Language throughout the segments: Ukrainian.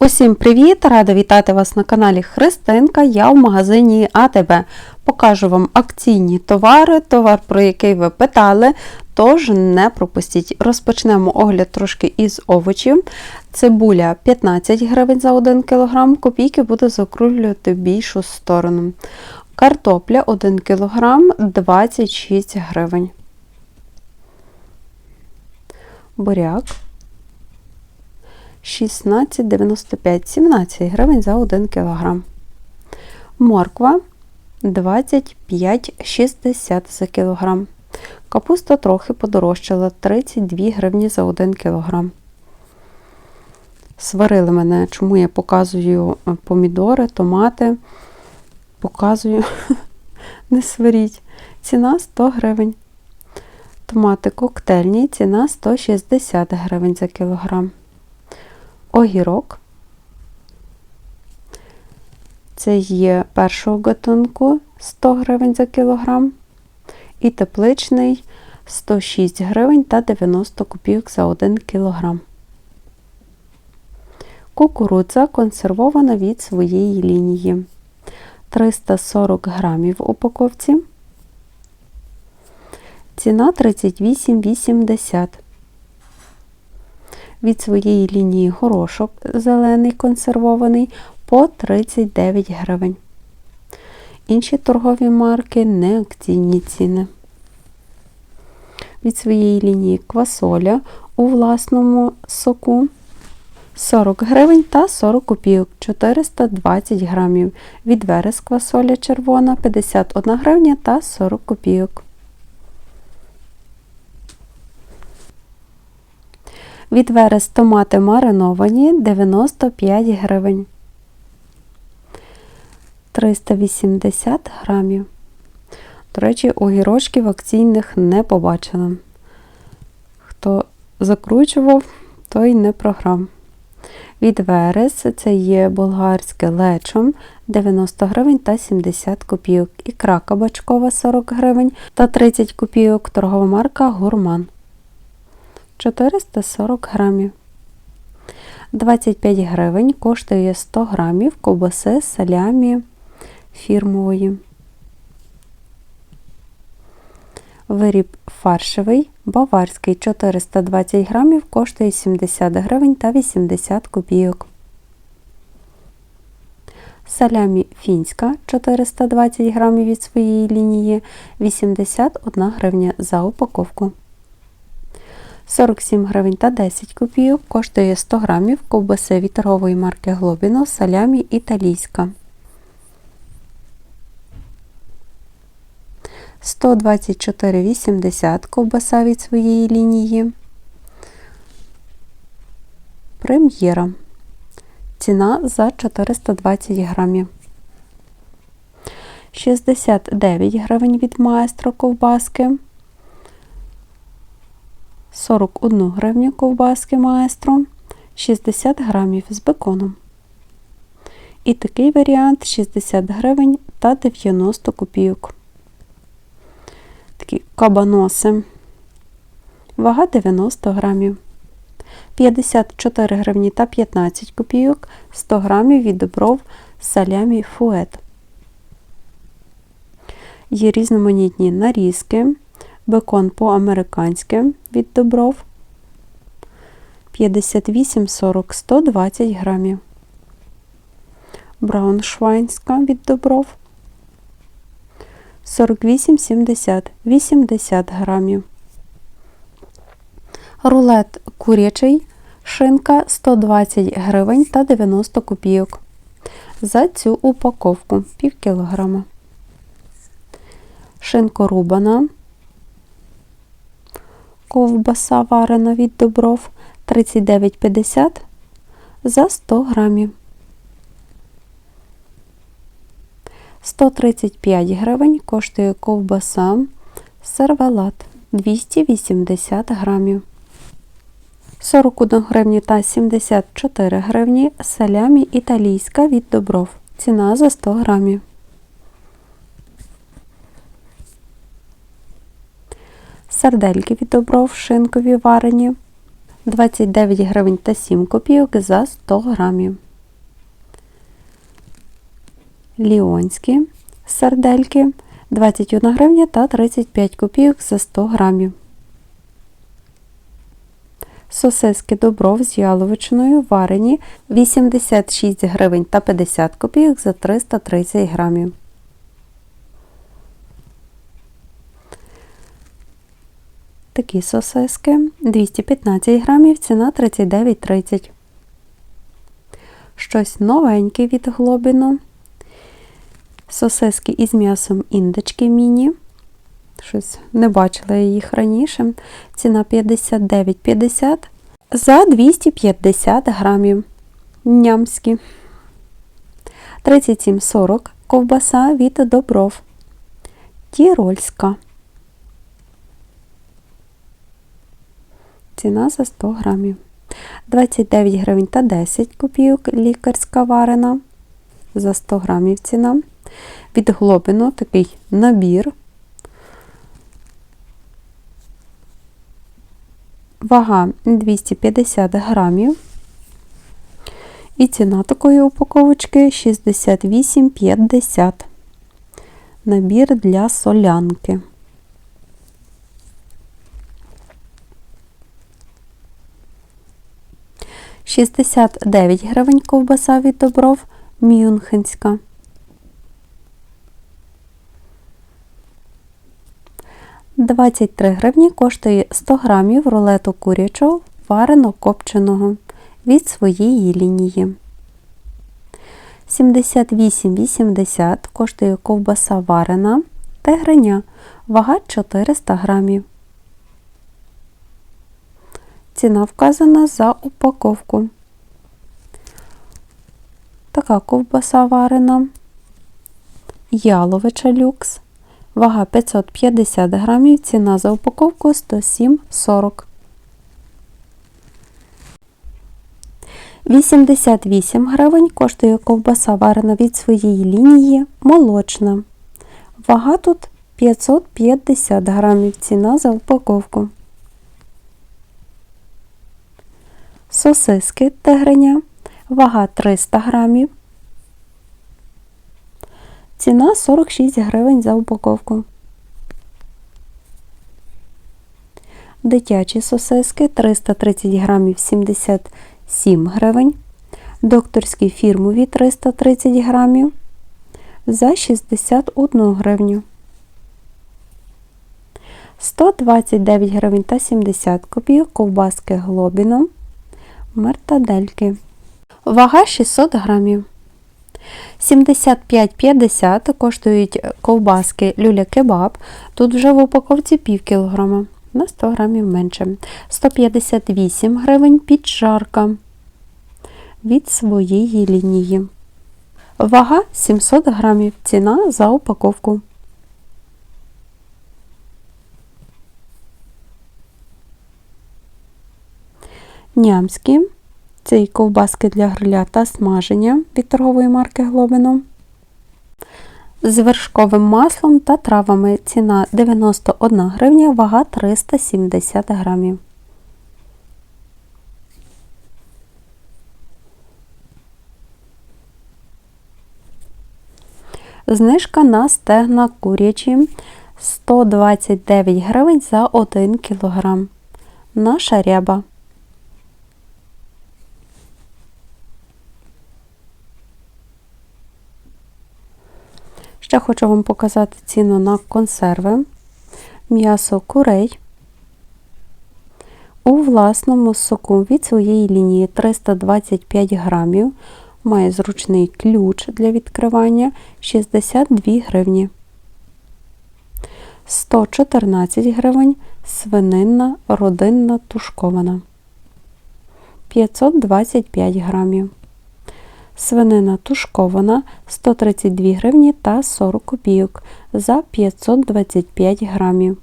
Усім привіт! Рада вітати вас на каналі Христинка. Я в магазині АТБ. Покажу вам акційні товари, товар, про який ви питали, тож не пропустіть. Розпочнемо огляд трошки із овочів. Цибуля 15 гривень за 1 кг, копійки буду закруглювати в більшу сторону. Картопля 1 кг 26 гривень. Буряк 16,95, 17 гривень за 1 кг. Морква 25,60 за кілограм. Капуста трохи подорожчала 32 гривні за 1 кг. Сварили мене, чому я показую е, помідори, томати. Показую, не сваріть. Ціна 100 гривень. Томати коктейльні, ціна 160 гривень за кілограм огірок. Це є першого гатунку 100 гривень за кілограм. І тепличний 106 гривень та 90 копійок за 1 кілограм. Кукурудза консервована від своєї лінії. 340 грамів в упаковці. Ціна 38,80 від своєї лінії горошок зелений консервований по 39 гривень. Інші торгові марки не акційні ціни. Від своєї лінії квасоля у власному соку 40 гривень та 40 копійок 420 грамів. Від верес квасоля червона 51 гривня та 40 копійок. Від верес томати мариновані 95 гривень. 380 грамів. До речі, огірочків акційних не побачила. Хто закручував, той не програв. Від верес це є болгарське лечом 90 гривень та 70 копійок. Ікра кабачкова 40 гривень та 30 копійок. Торгова марка Гурман. 440 грамів. 25 гривень коштує 100 грамів ковбаси салямі фірмової. Виріб фаршевий, баварський 420 грамів коштує 70 гривень та 80 копійок. Салямі фінська 420 грамів від своєї лінії 81 гривня за упаковку. 47 гривень та 10 копійок коштує 100 грамів ковбаси від торгової марки Глобіно салямі італійська. 124,80 ковбаса від своєї лінії. Прем'єра. Ціна за 420 грамів. 69 гривень від маестро ковбаски. 41 гривню ковбаски маестро, 60 грамів з беконом. І такий варіант 60 гривень та 90 копійок. Такі кабаноси. Вага 90 грамів. 54 гривні та 15 копійок, 100 грамів від добров салямі фует. Є різноманітні нарізки бекон по-американськи від добров 58,40 120 грамів. Брауншвайнська від добров 48,70 80 грамів. Рулет курячий шинка 120 гривень та 90 копійок. За цю упаковку пів кілограма. Шинко рубана ковбаса варена від добров 39,50 за 100 грамів. 135 гривень коштує ковбаса сервелат 280 грамів. 41 гривні та 74 гривні салямі італійська від добров. Ціна за 100 грамів. сардельки від добров шинкові варені 29 гривень та 7 копійок за 100 грамів. Ліонські сардельки 21 гривня та 35 копійок за 100 грамів. Сосиски добров з яловичиною варені 86 гривень та 50 копійок за 330 грамів. Такі сосиски 215 грамів, ціна 39,30. Щось новеньке від Глобіно. Сосиски із м'ясом індички міні. Щось не бачила я їх раніше. Ціна 59,50 за 250 грамів. Нямські. 37,40 ковбаса від добров. Тірольська. Ціна за 100 грамів. 29 гривень та 10 копійок лікарська варена. За 100 грамів ціна. Від глобину такий набір. Вага 250 грамів. І ціна такої упаковочки 68,50. Набір для солянки. Шістдесят дев'ять гривень ковбаса від добров Мюнхенська. Двадцять три гривні коштує 100 грамів рулету курячого варено копченого від своєї лінії. 78,80 коштує ковбаса варена тигриня, вага 400 грамів. Ціна вказана за упаковку. Така ковбаса варена, яловича люкс, вага 550 грамів, ціна за упаковку 107,40. 88 гривень коштує ковбаса варена від своєї лінії молочна. Вага тут 550 грамів, ціна за упаковку. Сосиски тигриня, вага 300 грамів. Ціна 46 гривень за упаковку. Дитячі сосиски 330 грамів 77 гривень. Докторські фірмові 330 грамів за 61 гривню. 129 гривень та 70 копійок ковбаски глобіном мертадельки. Вага 600 грамів. 75,50 коштують ковбаски люля-кебаб. Тут вже в упаковці пів кілограма, на 100 грамів менше. 158 гривень піджарка від своєї лінії. Вага 700 грамів. Ціна за упаковку. Нямські. Це і ковбаски для гриля та смаження від торгової марки Глобино. З вершковим маслом та травами. Ціна 91 гривня, вага 370 грамів. Знижка на стегна курячі 129 гривень за 1 кг. Наша ряба. Ще хочу вам показати ціну на консерви. М'ясо курей. У власному соку від своєї лінії 325 грамів. Має зручний ключ для відкривання 62 гривні. 114 гривень свининна родинна тушкована. 525 грамів. Свинина тушкована 132 гривні та 40 копійок за 525 грамів.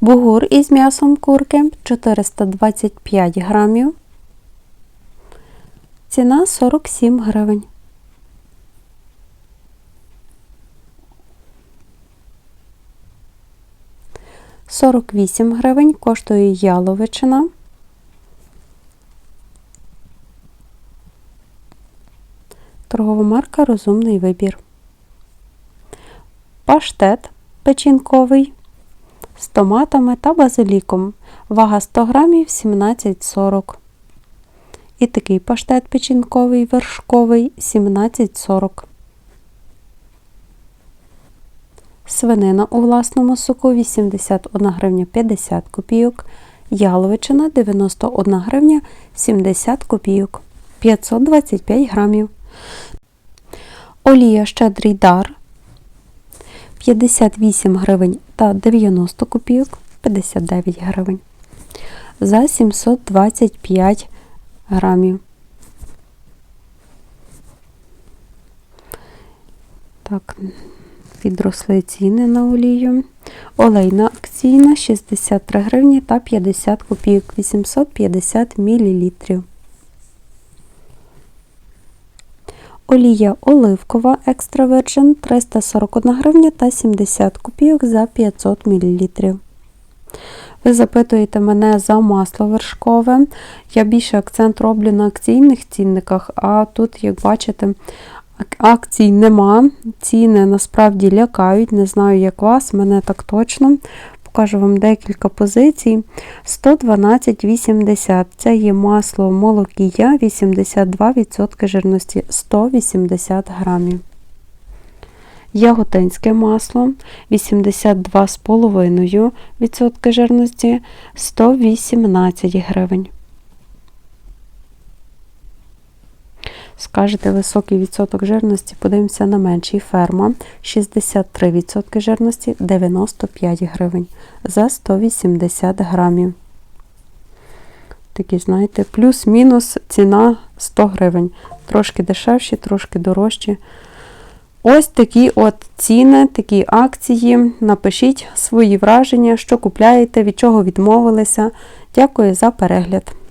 Бугур із м'ясом курки 425 грамів. Ціна 47 гривень. 48 гривень коштує яловичина. Торгова марка Розумний вибір. Паштет печінковий з томатами та базиліком. Вага 100 грамів 17,40. І такий паштет печінковий вершковий 17,40. Свинина у власному соку 81 гривня 50 копійок. Яловичина 91 гривня 70 копійок. 525 грамів. Олія щедрий дар 58 гривень та 90 копійок 59 гривень. За 725 грамів. Так, відросли ціни на олію. Олейна акційна 63 гривні та 50 копійок 850 мл. Олія оливкова екстра virgin 341 гривня та 70 копійок за 500 мл. Ви запитуєте мене за масло вершкове. Я більше акцент роблю на акційних цінниках, а тут, як бачите, акцій нема. Ціни насправді лякають. Не знаю, як вас, мене так точно. Покажу вам декілька позицій. 112,80. Це є масло молокія, 82% жирності, 180 грамів. Яготинське масло 82,5% жирності 118 гривень. Скажете високий відсоток жирності, подивимося на менший ферма 63% жирності 95 гривень за 180 грамів. Такі, знаєте, плюс-мінус ціна 100 гривень. Трошки дешевші, трошки дорожчі. Ось такі от ціни, такі акції. Напишіть свої враження, що купляєте, від чого відмовилися. Дякую за перегляд.